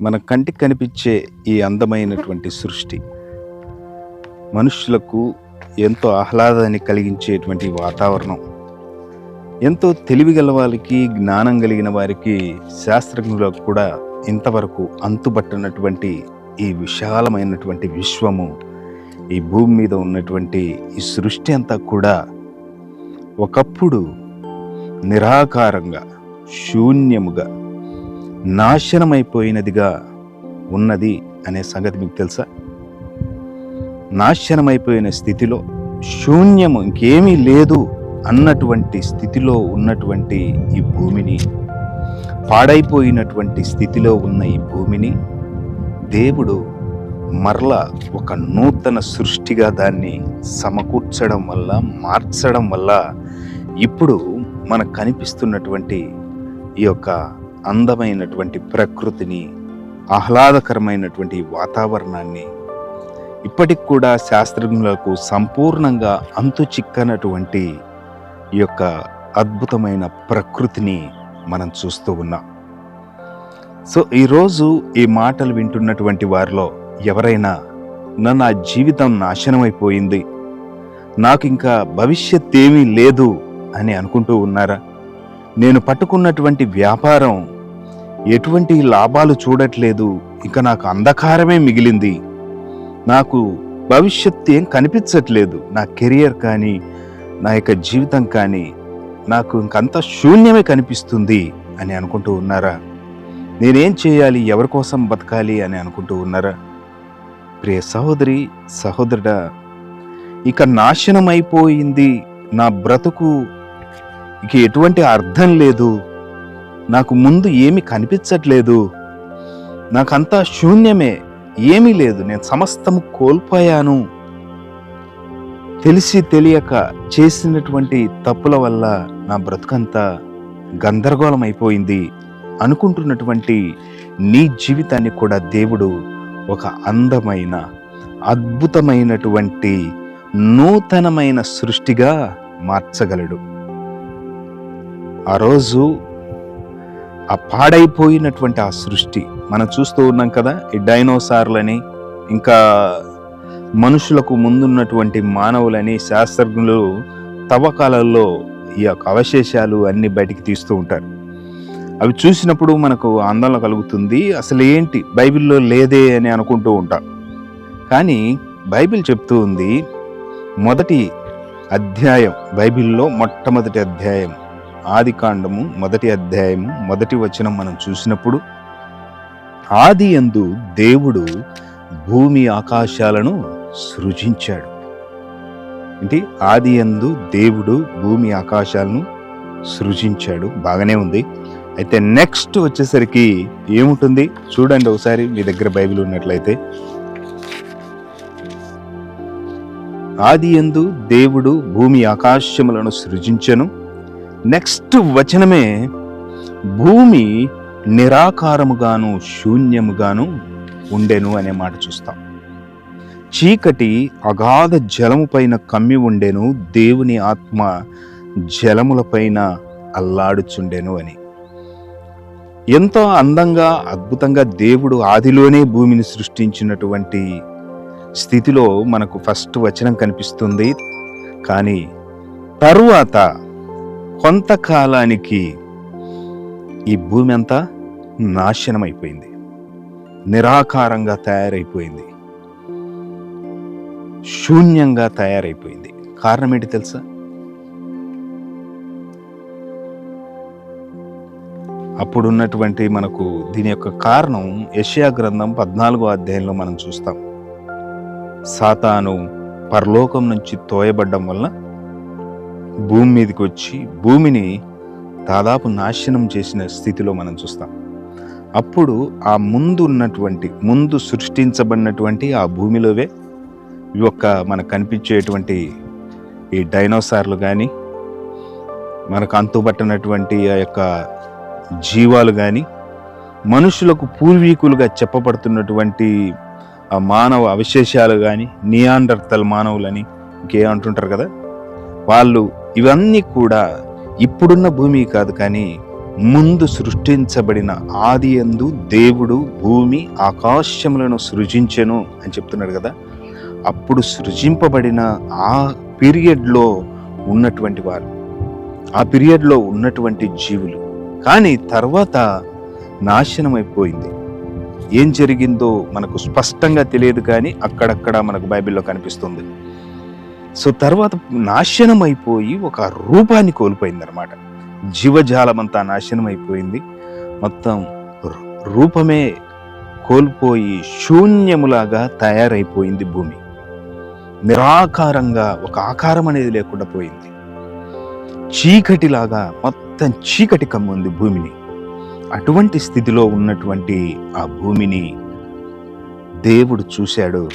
మన కంటికి కనిపించే ఈ అందమైనటువంటి సృష్టి. మనుషులకు ఎంతో ఆహ్లాదాన్ని కలిగించేటువంటి వాతావరణం. ఎంతో తెలివి గల వారికి జ్ఞానం కలిగిన వారికి శాస్త్రజ్ఞులకు కూడా ఇంతవరకు అంతుబట్టనటువంటి ఈ విశాలమైనటువంటి విశ్వము ఈ భూమి మీద ఉన్నటువంటి ఈ సృష్టి అంతా కూడా ఒకప్పుడు నిరాకారంగా శూన్యముగా నాశనమైపోయినదిగా ఉన్నది అనే సంగతి మీకు తెలుసా? నాశనమైపోయిన స్థితిలో శూన్యము ఇంకేమీ లేదు అన్నటువంటి స్థితిలో ఉన్నటువంటి ఈ భూమిని పాడైపోయినటువంటి స్థితిలో ఉన్న ఈ భూమిని దేవుడు మరల ఒక నూతన సృష్టిగా దాన్ని సమకూర్చడం వల్ల మార్చడం వల్ల ఇప్పుడు మనకు కనిపిస్తున్నటువంటి ఈ యొక్క అందమైనటువంటి ప్రకృతిని ఆహ్లాదకరమైనటువంటి వాతావరణాన్ని ఇప్పటికి కూడా శాస్త్రజ్ఞులకు సంపూర్ణంగా అంతు చిక్కనటువంటి ఈ యొక్క అద్భుతమైన ప్రకృతిని మనం చూస్తూ ఉన్నాం. సో ఈరోజు ఈ మాటలు వింటున్నటువంటి వారిలో ఎవరైనా నా నా జీవితం నాశనమైపోయింది. నాకు ఇంకా భవిష్యత్ ఏమీ లేదు అని అనుకుంటూ ఉన్నారా? నేను పట్టుకున్నటువంటి వ్యాపారం ఎటువంటి లాభాలు చూడట్లేదు. ఇక నాకు అంధకారమే మిగిలింది. నాకు భవిష్యత్ ఏం కనిపించట్లేదు. నా కెరియర్ కానీ నా యొక్క జీవితం కానీ నాకు ఇంకంత శూన్యమే కనిపిస్తుంది అని అనుకుంటూ ఉన్నారా? నేనేం చేయాలి? ఎవరి కోసం బతకాలి? అని అనుకుంటూ ఉన్నారా? ప్రియ సహోదరి సహోదరుడా ఇక నాశనం అయిపోయింది నా బ్రతుకు ఇక ఎటువంటి అర్థం లేదు. నాకు ముందు ఏమి కనిపించట్లేదు. నాకంతా శూన్యమే ఏమీ లేదు. నేను సమస్తము కోల్పోయాను. తెలిసి తెలియక చేసినటువంటి తప్పుల వల్ల నా బ్రతుకంతా గందరగోళం అయిపోయింది అనుకుంటున్నటువంటి నీ జీవితాన్ని కూడా దేవుడు ఒక అందమైన అద్భుతమైనటువంటి నూతనమైన సృష్టిగా మార్చగలడు. ఆ రోజు ఆ పాడైపోయినటువంటి ఆ సృష్టి. మనం చూస్తూ ఉన్నాం కదా ఈ డైనోసార్లని ఇంకా మనుషులకు ముందున్నటువంటి మానవులని శాస్త్రజ్ఞులు తవ్వకాలలో ఈ యొక్క అవశేషాలు అన్ని బయటికి తీస్తూ ఉంటారు. అవి చూసినప్పుడు మనకు ఆందోళన కలుగుతుంది అసలు ఏంటి బైబిల్లో లేదే అని అనుకుంటూ ఉంటాం. కానీ బైబిల్ చెప్తూ ఉంది మొదటి అధ్యాయం బైబిల్లో మొట్టమొదటి అధ్యాయం. ఆది కాండము మొదటి అధ్యాయము మొదటి వచనం మనం చూసినప్పుడు ఆది ఎందు దేవుడు భూమి ఆకాశాలను సృజించాడు. అంటే ఆది ఎందు దేవుడు భూమి ఆకాశాలను సృజించాడు. బాగానే ఉంది. అయితే నెక్స్ట్ వచ్చేసరికి ఏముంటుంది? చూడండి ఒకసారి మీ దగ్గర బైబిల్ ఉన్నట్లయితే. ఆది ఎందు దేవుడు భూమి ఆకాశములను సృజించను. నెక్స్ట్ వచనమే భూమి నిరాకారముగాను శూన్యముగాను ఉండెను అనే మాట చూస్తాం. చీకటి అగాధ జలము పైన కమ్మి ఉండెను దేవుని ఆత్మ జలములపైన అల్లాడుచుండెను అని. ఎంతో అందంగా అద్భుతంగా దేవుడు ఆదిలోనే భూమిని సృష్టించినటువంటి స్థితిలో మనకు ఫస్ట్ వచనం కనిపిస్తుంది. కానీ తరువాత కొంతకాలానికి ఈ భూమి అంతా నాశనం అయిపోయింది నిరాకారంగా తయారైపోయింది. శూన్యంగా తయారైపోయింది. కారణం ఏంటి తెలుసా? అప్పుడున్నటువంటి మనకు దీని యొక్క కారణం యషియా గ్రంథం పద్నాలుగో అధ్యాయంలో మనం చూస్తాం. సాతాను పరలోకం నుంచి తోయబడ్డం వల్ల భూమి మీదకి వచ్చి భూమిని దాదాపు నాశనం చేసిన స్థితిలో మనం చూస్తాం. అప్పుడు ఆ ముందు ఉన్నటువంటి ముందు సృష్టించబడినటువంటి ఆ భూమిలోవే ఈ యొక్క మనకు కనిపించేటువంటి ఈ డైనోసార్లు కానీ మనకు అంతుబట్టనటువంటి ఆ యొక్క జీవాలు కానీ మనుషులకు పూర్వీకులుగా చెప్పబడుతున్నటువంటి ఆ మానవ అవశేషాలు కానీ నియాండర్తల్ మానవులని ఇంకేమంటుంటారు కదా వాళ్ళు ఇవన్నీ కూడా ఇప్పుడున్న భూమి కాదు కానీ ముందు సృష్టించబడిన ఆది ఎందు దేవుడు భూమి ఆకాశములను సృజించెను అని చెప్తున్నాడు కదా. అప్పుడు సృజింపబడిన ఆ పీరియడ్లో ఉన్నటువంటి వారు ఆ పీరియడ్లో ఉన్నటువంటి జీవులు. కానీ తర్వాత నాశనం అయిపోయింది ఏం జరిగిందో మనకు స్పష్టంగా తెలియదు కానీ అక్కడక్కడ మనకు బైబిల్లో కనిపిస్తుంది. సో తర్వాత నాశనం అయిపోయి ఒక రూపాన్ని కోల్పోయింది అనమాట జీవజాలం అంతా నాశనం అయిపోయింది మొత్తం రూపమే కోల్పోయి శూన్యములాగా తయారైపోయింది భూమి. నిరాకారంగా ఒక ఆకారం అనేది లేకుండా పోయింది. చీకటిలాగా మొత్తం చీకటి కమ్ముంది భూమిని. అటువంటి స్థితిలో ఉన్నటువంటి ఆ భూమిని దేవుడు చూశాడు.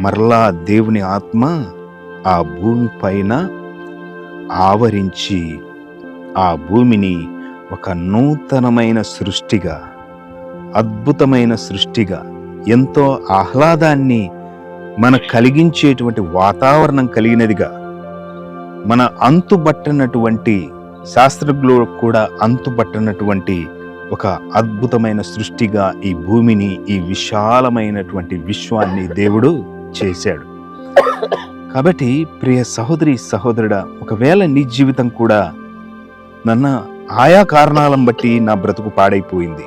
మరలా దేవుని ఆత్మ ఆ భూమి పైన ఆవరించి ఆ భూమిని ఒక నూతనమైన సృష్టిగా అద్భుతమైన సృష్టిగా ఎంతో ఆహ్లాదాన్ని మన కలిగించేటువంటి వాతావరణం కలిగినదిగా మన అంతుబట్టనటువంటి శాస్త్రజ్ఞులు కూడా అంతుబట్టనటువంటి ఒక అద్భుతమైన సృష్టిగా ఈ భూమిని ఈ విశాలమైనటువంటి విశ్వాన్ని దేవుడు చేశాడు. కాబట్టి ప్రియ సహోదరి సహోదరుడా ఒకవేళ నీ జీవితం కూడా నన్న ఆయా కారణాలను బట్టి నా బ్రతుకు పాడైపోయింది.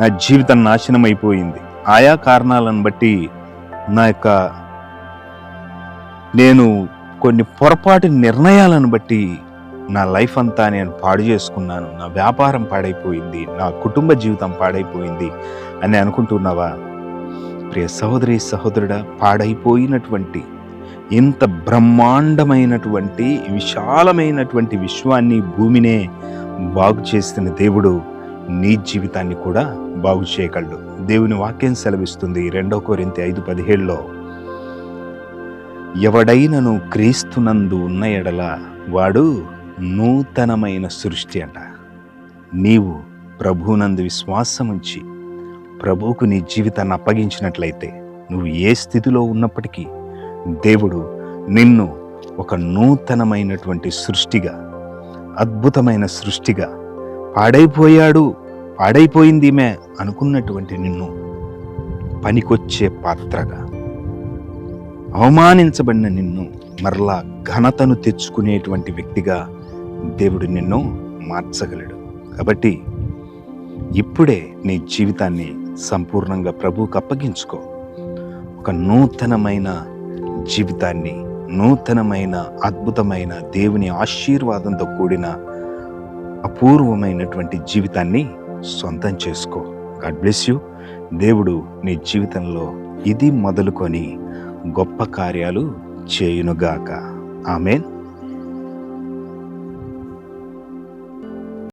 నా జీవితం నాశనం అయిపోయింది ఆయా కారణాలను బట్టి నా యొక్క నేను కొన్ని పొరపాటు నిర్ణయాలను బట్టి నా లైఫ్ అంతా నేను పాడు చేసుకున్నాను. నా వ్యాపారం పాడైపోయింది. నా కుటుంబ జీవితం పాడైపోయింది అని అనుకుంటున్నావా? ప్రియ సహోదరి సహోదరుడా పాడైపోయినటువంటి ఇంత బ్రహ్మాండమైనటువంటి విశాలమైనటువంటి విశ్వాన్ని భూమినే బాగు చేస్తున్న దేవుడు నీ జీవితాన్ని కూడా బాగు చేయగలడు. దేవుని వాక్యం సెలవిస్తుంది రెండో కోరింత ఐదు పదిహేడులో. ఎవడైనను క్రీస్తునందు ఉన్న ఎడల వాడు నూతనమైన సృష్టి అంట. నీవు ప్రభునందు విశ్వాసం ఉంచి ప్రభువుకు నీ జీవితాన్ని అప్పగించినట్లయితే నువ్వు ఏ స్థితిలో ఉన్నప్పటికీ దేవుడు నిన్ను ఒక నూతనమైనటువంటి సృష్టిగా అద్భుతమైన సృష్టిగా పాడైపోయాడు పాడైపోయింది మే అనుకున్నటువంటి నిన్ను పనికొచ్చే పాత్రగా అవమానించబడిన నిన్ను మరలా ఘనతను తెచ్చుకునేటువంటి వ్యక్తిగా దేవుడు నిన్ను మార్చగలడు. కాబట్టి ఇప్పుడే నీ జీవితాన్ని సంపూర్ణంగా ప్రభువుకు అప్పగించుకో. ఒక నూతనమైన జీవితాన్ని నూతనమైన అద్భుతమైన దేవుని ఆశీర్వాదంతో కూడిన అపూర్వమైనటువంటి జీవితాన్ని సొంతం చేసుకో. God bless you. దేవుడు నీ జీవితంలో ఇది మొదలుకొని గొప్ప కార్యాలు చేయునుగాక. ఆమెన్.